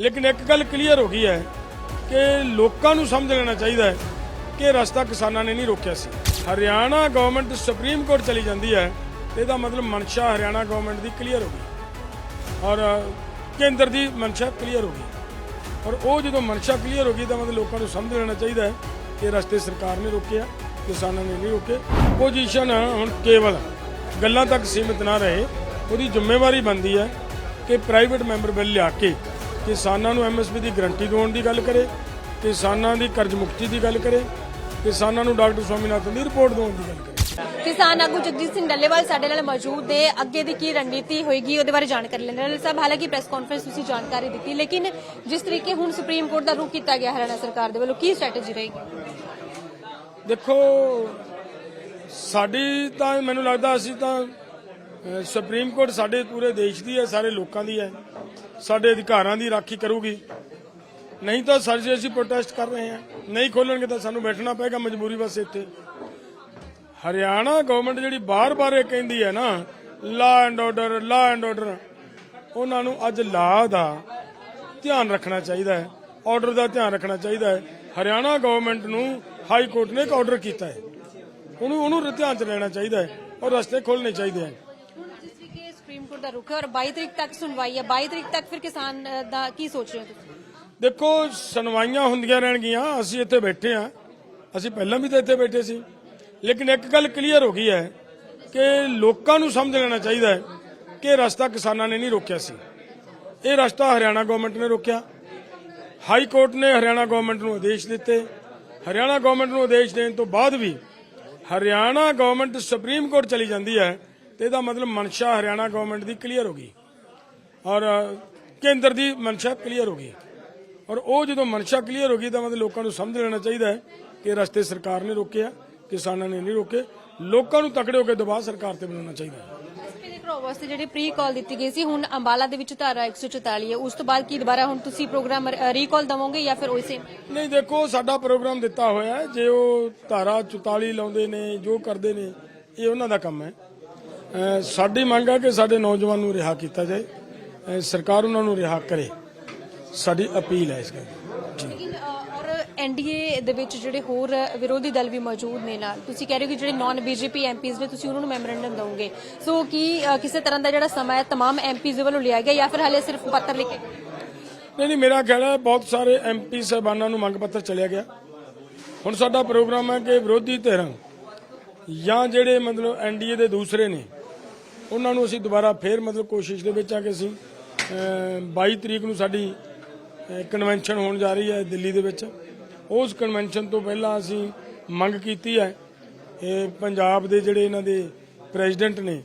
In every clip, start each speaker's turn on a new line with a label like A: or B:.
A: ਲੇਕਿਨ ਇੱਕ ਗੱਲ ਕਲੀਅਰ ਹੋ ਗਈ ਹੈ ਕਿ ਲੋਕਾਂ ਨੂੰ ਸਮਝ ਲੈਣਾ ਚਾਹੀਦਾ ਹੈ ਕਿ ਰਸਤਾ ਕਿਸਾਨਾਂ ਨੇ ਨਹੀਂ ਰੋਕਿਆ ਸੀ। ਹਰਿਆਣਾ ਗਵਰਨਮੈਂਟ ਸੁਪਰੀਮ ਕੋਰਟ ਚਲੀ ਜਾਂਦੀ ਹੈ ਤੇ ਇਹਦਾ ਮਤਲਬ ਮਨਸ਼ਾ ਹਰਿਆਣਾ ਗਵਰਨਮੈਂਟ ਦੀ ਕਲੀਅਰ ਹੋ ਗਈ। ਔਰ ਕੇਂਦਰ ਦੀ ਮਨਸ਼ਾ ਕਲੀਅਰ ਹੋ ਗਈ। ਔਰ ਉਹ ਜਦੋਂ ਮਨਸ਼ਾ ਕਲੀਅਰ ਹੋ ਗਈ ਤਾਂ ਮਤਲਬ ਲੋਕਾਂ ਨੂੰ ਸਮਝ ਲੈਣਾ ਚਾਹੀਦਾ ਹੈ ਕਿ ਰਸਤੇ ਸਰਕਾਰ ਨੇ ਰੋਕਿਆ, ਕਿਸਾਨਾਂ ਨੇ ਨਹੀਂ ਰੋਕੇ। ਪੋਜੀਸ਼ਨ ਹੁਣ ਕੇਵਲ ਗੱਲਾਂ ਤੱਕ ਸੀਮਿਤ ਨਾ ਰਹੇ। ਉਹਦੀ ਜ਼ਿੰਮੇਵਾਰੀ ਬਣਦੀ ਹੈ ਕਿ ਪ੍ਰਾਈਵੇਟ ਮੈਂਬਰ ਬਿੱਲ ਲਿਆ ਕੇ ਕਿਸਾਨਾਂ ਨੂੰ ਐਮਐਸਪੀ ਦੀ ਗਰੰਟੀ ਦਿਵਾਉਣ ਦੀ ਗੱਲ ਕਰੇ ਕਿਸਾਨਾਂ ਦੀ ਕਰਜ਼ ਮੁਕਤੀ ਦੀ ਗੱਲ ਕਰੇ ਕਿਸਾਨਾਂ ਨੂੰ ਡਾਕਟਰ ਸਵਾਮੀਨਾਥਨ ਦੀ ਰਿਪੋਰਟ ਦਿਵਾਉਣ ਦੀ ਗੱਲ ਕਰੇ।
B: ਕਿਸਾਨ ਆਗੂ ਜਗਜੀਤ ਸਿੰਘ ਡੱਲੇਵਾਲ ਸਾਡੇ ਨਾਲ ਮੌਜੂਦ ਨੇ। ਅੱਗੇ ਦੀ ਕੀ ਰਣਨੀਤੀ ਹੋਏਗੀ ਉਹਦੇ ਬਾਰੇ ਜਾਣਕਾਰੀ ਲੈਣ ਡੱਲੇਵਾਲ ਸਾਹਿਬ ਹਾਲਾਂਕਿ ਪ੍ਰੈਸ ਕਾਨਫਰੰਸ ਤੁਸੀਂ ਜਾਣਕਾਰੀ ਦਿੱਤੀ ਲੇਕਿਨ ਜਿਸ ਤਰੀਕੇ ਹੁਣ ਸੁਪਰੀਮ ਕੋਰਟ ਦਾ ਰੁਖ ਕੀਤਾ ਗਿਆ ਹਰਿਆਣਾ ਸਰਕਾਰ ਦੇ ਵੱਲੋਂ ਕੀ ਸਟ੍ਰੈਟਜੀ ਰਹੇਗੀ?
A: ਦੇਖੋ ਸਾਡੀ ਤਾਂ ਮੈਨੂੰ ਲੱਗਦਾ ਅਸੀਂ ਤਾਂ ਸੁਪਰੀਮ ਕੋਰਟ ਸਾਡੇ ਪੂਰੇ ਦੇਸ਼ ਦੀ ਹੈ ਸਾਰੇ ਲੋਕਾਂ ਦੀ ਹੈ। ਸਾਡੇ ਅਧਿਕਾਰਾਂ ਦੀ ਰਾਖੀ ਕਰੂਗੀ। ਨਹੀਂ ਤਾਂ ਸਰ ਜੀ, ਅਸੀਂ ਪ੍ਰੋਟੈਸਟ ਕਰ ਰਹੇ ਹਾਂ। ਨਹੀਂ ਖੋਲਣਗੇ ਤਾਂ ਸਾਨੂੰ ਬੈਠਣਾ ਪਏਗਾ ਮਜਬੂਰੀ ਬਸ ਇੱਥੇ। ਹਰਿਆਣਾ ਗਵਰਨਮੈਂਟ ਜਿਹੜੀ ਬਾਰ-ਬਾਰ ਇਹ ਕਹਿੰਦੀ ਹੈ ਨਾ law and order law and order ਉਹਨਾਂ ਨੂੰ ਅੱਜ ਲਾ ਦਾ ਧਿਆਨ ਰੱਖਣਾ ਚਾਹੀਦਾ ਹੈ। ਆਰਡਰ ਦਾ ਧਿਆਨ ਰੱਖਣਾ ਚਾਹੀਦਾ ਹੈ। ਹਰਿਆਣਾ ਗਵਰਨਮੈਂਟ ਨੂੰ ਹਾਈ ਕੋਰਟ ਨੇ ਇੱਕ ਆਰਡਰ ਕੀਤਾ ਹੈ। ਉਹਨੂੰ ਉਹਨੂੰ ਧਿਆਨ ਚ ਲੈਣਾ ਚਾਹੀਦਾ ਹੈ ਔਰ ਰਸਤੇ ਖੋਲਣੇ ਚਾਹੀਦੇ ਹਨ।
B: ਤਰੀਕੇ ਦਾ ਰੁਖ ਹੈ ਔਰ 22 ਤਰੀਕ ਤੱਕ ਸੁਣਵਾਈ ਹੈ। 22 ਤਰੀਕ ਤੱਕ ਫਿਰ ਕਿਸਾਨ ਦਾ ਕੀ ਸੋਚ ਰਹੇ ਹੋ ਤੁਸੀਂ?
A: ਦੇਖੋ, ਸੁਣਵਾਈਆਂ ਹੁੰਦੀਆਂ ਰਹਿਣਗੀਆਂ, ਅਸੀਂ ਇੱਥੇ ਬੈਠੇ ਆ ਅਸੀਂ ਪਹਿਲਾਂ ਵੀ ਤਾਂ ਇੱਥੇ ਬੈਠੇ ਸੀ। ਲੇਕਿਨ ਇੱਕ ਗੱਲ ਕਲੀਅਰ ਹੋ ਗਈ ਹੈ ਕਿ ਲੋਕਾਂ ਨੂੰ ਸਮਝ ਲੈਣਾ ਚਾਹੀਦਾ ਹੈ ਕਿ ਇਹ ਰਸਤਾ ਕਿਸਾਨਾਂ ਨੇ ਨਹੀਂ ਰੋਕਿਆ ਸੀ। ਇਹ ਰਸਤਾ ਹਰਿਆਣਾ ਗਵਰਨਮੈਂਟ ਨੇ ਰੋਕਿਆ। ਹਾਈ ਕੋਰਟ ਨੇ ਹਰਿਆਣਾ ਗਵਰਨਮੈਂਟ ਨੂੰ ਆਦੇਸ਼ ਦਿੱਤੇ। ਹਰਿਆਣਾ ਗਵਰਨਮੈਂਟ ਨੂੰ ਆਦੇਸ਼ ਦੇਣ ਤੋਂ ਬਾਅਦ ਵੀ ਹਰਿਆਣਾ ਗਵਰਨਮੈਂਟ ਸੁਪਰੀਮ ਕੋਰਟ ਚਲੀ ਜਾਂਦੀ ਹੈ ਤੇ ਇਹਦਾ ਮਤਲਬ ਮਨਸ਼ਾ ਹਰਿਆਣਾ ਗਵਰਨਮੈਂਟ ਦੀ ਕਲੀਅਰ ਹੋ ਗਈ। ਔਰ ਕੇਂਦਰ ਦੀ ਮਨਸ਼ਾ ਕਲੀਅਰ ਹੋ ਗਈ। ਔਰ ਉਹ ਜਦੋਂ ਮਨਸ਼ਾ ਕਲੀਅਰ ਹੋ ਗਈ ਤਾਂ ਮਤਲਬ ਲੋਕਾਂ ਨੂੰ ਸਮਝ ਲੈਣਾ ਚਾਹੀਦਾ ਹੈ ਕਿ ਰਸਤੇ ਸਰਕਾਰ ਨੇ ਰੋਕਿਆ ਕਿਸਾਨਾਂ ਨੇ ਨਹੀਂ ਰੋਕੇ। ਲੋਕਾਂ ਨੂੰ ਤਕੜੇ ਹੋ ਕੇ ਦਬਾਅ ਸਰਕਾਰ ਤੇ ਬਣਾਉਣਾ ਚਾਹੀਦਾ ਹੈ।
B: ਵਾਸਤੇ ਜਿਹੜੀ ਪ੍ਰੀ ਕਾਲ ਦਿੱਤੀ ਗਈ ਸੀ ਹੁਣ ਅੰਬਾਲਾ ਦੇ ਵਿੱਚ ਧਾਰਾ 144 ਹੈ। ਉਸ ਤੋਂ ਬਾਅਦ ਕੀ ਦੁਬਾਰਾ ਹੁਣ ਤੁਸੀਂ ਪ੍ਰੋਗਰਾਮ ਰੀਕਾਲ ਦਵੋਗੇ ਜਾਂ ਫਿਰ ਉਸੇ
A: ਨਹੀਂ ਦੇਖੋ ਸਾਡਾ ਪ੍ਰੋਗਰਾਮ ਦਿੱਤਾ ਹੋਇਆ ਜੇ ਉਹ ਧਾਰਾ 44 ਲਾਉਂਦੇ ਨੇ ਜੋ ਕਰਦੇ ਨੇ ਇਹ ਉਹਨਾਂ ਦਾ ਕੰਮ ਹੈ। ਸਾਡੀ ਮੰਗ ਹੈ ਕਿ ਸਾਡੇ ਨੌਜਵਾਨ ਨੂੰ ਰਿਹਾ ਕੀਤਾ ਜਾਏ ਅਹ ਸਰਕਾਰ ਉਹਨਾਂ ਨੂੰ ਰਿਹਾ ਕਰੇ ਸਾਡੀ ਅਪੀਲ ਹੈ ਇਸ ਗੱਲ ਜੀ
B: ਲੇਕਿਨ ਅ, ਔਰ ਐਨਡੀਏ ਦੇ ਵਿੱਚ ਜਿਹੜੇ ਹੋਰ ਵਿਰੋਧੀ ਦਲ ਵੀ ਮੌਜੂਦ ਨੇ ਨਾਲ ਤੁਸੀਂ ਕਹਿ ਰਹੇ ਹੋ ਕਿ ਜਿਹੜੇ ਨਾਨ ਬੀਜੇਪੀ ਐਮਪੀਜ਼ ਨੇ ਤੁਸੀਂ ਉਹਨਾਂ ਨੂੰ ਮੈਮੋਰੈਂਡਮ ਦਵੋਗੇ ਸੋ ਕੀ ਅ, ਕਿਸੇ ਤਰ੍ਹਾਂ ਦਾ ਜਿਹੜਾ ਸਮਾਂ ਹੈ तमाम ਐਮਪੀਜ਼ ਦੇ ਵੱਲੋਂ ਲਿਆ ਗਿਆ ਜਾਂ ਫਿਰ ਹਲੇ ਸਿਰਫ ਪੱਤਰ ਲਿਖ ਕੇ
A: ਨਹੀਂ ਨਹੀਂ ਮੇਰਾ ਖਿਆਲ ਹੈ ਬਹੁਤ ਸਾਰੇ ਐਮਪੀ ਸਾਹਿਬਾਨਾਂ ਨੂੰ ਮੰਗ ਪੱਤਰ ਚਲਿਆ ਗਿਆ ਹੁਣ ਸਾਡਾ ਪ੍ਰੋਗਰਾਮ ਹੈ ਕਿ ਵਿਰੋਧੀ ਧਿਰਾਂ ਜਾਂ ਜਿਹੜੇ ਮਤਲਬ ਐਨਡੀਏ ਦੇ ਦੂਸਰੇ ਨੇ ਉਹਨਾਂ ਨੂੰ ਅਸੀਂ ਦੁਬਾਰਾ ਫੇਰ ਮਤਲਬ ਕੋਸ਼ਿਸ਼ ਦੇ ਵਿੱਚ ਆ ਕਿ ਅਸੀਂ ਅਹ, 22 ਤਰੀਕ ਨੂੰ ਸਾਡੀ ਕਨਵੈਨਸ਼ਨ ਹੋਣ ਜਾ ਰਹੀ ਹੈ ਦਿੱਲੀ ਦੇ ਵਿੱਚ। ਉਸ ਕਨਵੈਨਸ਼ਨ ਤੋਂ ਪਹਿਲਾਂ ਅਸੀਂ ਮੰਗ ਕੀਤੀ ਹੈ ਇਹ ਪੰਜਾਬ ਦੇ ਜਿਹੜੇ ਇਹਨਾਂ ਦੇ ਪ੍ਰੈਜ਼ੀਡੈਂਟ ਨੇ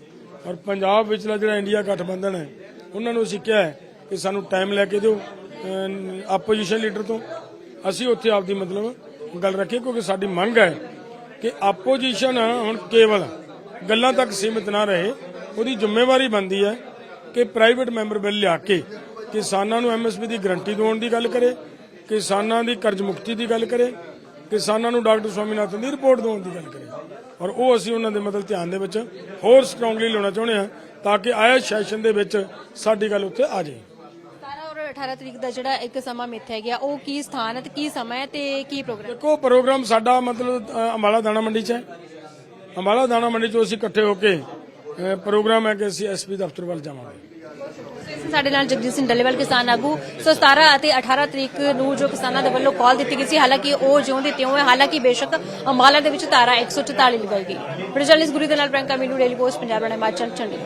A: ਔਰ ਪੰਜਾਬ ਵਿਚਲਾ ਜਿਹੜਾ ਇੰਡੀਆ ਗਠਬੰਧਨ ਹੈ ਉਹਨਾਂ ਨੂੰ ਅਸੀਂ ਕਿਹਾ ਕਿ ਸਾਨੂੰ ਟਾਈਮ ਲੈ ਕੇ ਦਿਓ ਆਪੋਜੀਸ਼ਨ ਲੀਡਰ ਤੋਂ। ਅਸੀਂ ਉੱਥੇ ਆਪਦੀ ਮਤਲਬ ਗੱਲ ਰੱਖੀ ਕਿਉਂਕਿ ਸਾਡੀ ਮੰਗ ਹੈ ਕਿ ਆਪੋਜੀਸ਼ਨ ਹੁਣ ਕੇਵਲ ਗੱਲਾਂ ਤੱਕ ਸੀਮਿਤ ਨਾ ਰਹੇ। ਉਹਦੀ ਜ਼ਿੰਮੇਵਾਰੀ ਬਣਦੀ ਹੈ ਕਿ ਪ੍ਰਾਈਵੇਟ ਮੈਂਬਰ ਬਿੱਲ ਲਿਆ ਕੇ ਕਿਸਾਨਾਂ ਨੂੰ ਐਮਐਸਪੀ ਦੀ ਗਰੰਟੀ ਦਿਵਾਉਣ ਦੀ ਗੱਲ ਕਰੇ ਕਿਸਾਨਾਂ ਦੀ ਕਰਜ਼ ਮੁਕਤੀ ਦੀ ਗੱਲ ਕਰੇ ਕਿਸਾਨਾਂ ਨੂੰ ਡਾਕਟਰ ਸਵਾਮੀਨਾਥਨ ਦੀ ਰਿਪੋਰਟ ਦਿਵਾਉਣ ਦੀ ਗੱਲ ਕਰੇ। ਔਰ ਉਹ ਅਸੀਂ ਉਹਨਾਂ ਦੇ ਮਤਲਬ ਧਿਆਨ ਦੇ ਵਿੱਚ ਹੋਰ ਸਟਰੋਂਗਲੀ ਲਾਉਣਾ ਚਾਹੁੰਦੇ ਹਾਂ ਤਾਂ ਕਿ ਆਇਆ ਸੈਸ਼ਨ ਦੇ ਵਿੱਚ ਸਾਡੀ ਗੱਲ ਉੱਥੇ ਆ ਜਾਏ।
B: 17 ਔਰ 18 ਤਰੀਕ ਦਾ ਜਿਹੜਾ ਇੱਕ ਸਮਾਂ ਮਿੱਥਿਆ ਗਿਆ ਉਹ ਕੀ ਸਥਾਨ ਹੈ ਤੇ ਕੀ ਸਮਾਂ ਹੈ ਤੇ ਕੀ ਪ੍ਰੋਗਰਾਮ
A: ਦੇਖੋ ਪ੍ਰੋਗਰਾਮ ਸਾਡਾ ਮਤਲਬ ਅ, ਅੰਬਾਲਾ ਦਾਣਾ ਮੰਡੀ 'ਚ ਹੈ। ਅੰਬਾਲਾ ਦਾਣਾ ਮੰਡੀ 'ਚੋਂ ਅਸੀਂ ਇਕੱਠੇ ਹੋ ਕੇ ਪ੍ਰੋਗਰਾਮ ਹੈ ਕਿ ਅਸੀਂ ਐਸਪੀ ਦਫ਼ਤਰ ਵੱਲ ਜਾਵਾਂਗੇ।
B: ਸਾਡੇ ਨਾਲ ਜਗਜੀਤ ਸਿੰਘ ਡੱਲੇਵਾਲ, ਕਿਸਾਨ ਆਗੂ। ਸੋ 17 ਅਤੇ 18 ਤਰੀਕ ਨੂੰ ਜੋ ਕਿਸਾਨਾਂ ਦੇ ਵੱਲੋਂ ਕਾਲ ਦਿੱਤੀ ਗਈ ਸੀ, ਹਾਲਾਂਕਿ ਉਹ ਜਿਉਂ ਦੇ ਤਿਉਂ ਹੈ, ਹਾਲਾਂਕਿ ਬੇਸ਼ੱਕ ਅੰਬਾਲਾ ਦੇ ਵਿੱਚ ਧਾਰਾ 144 ਲਗਾਈ ਗਈ। ਬ੍ਰਿਜਲਿਸ ਗੁਰੀ ਦੇ ਨਾਲ ਪ੍ਰਿੰਕਾ ਮੀਨੂ, ਡੇਲੀ ਪੋਸਟ, ਪੰਜਾਬ ਰਣਾ, ਹਿਮਾਚਲ, ਚੰਡੀਗੜ੍ਹ।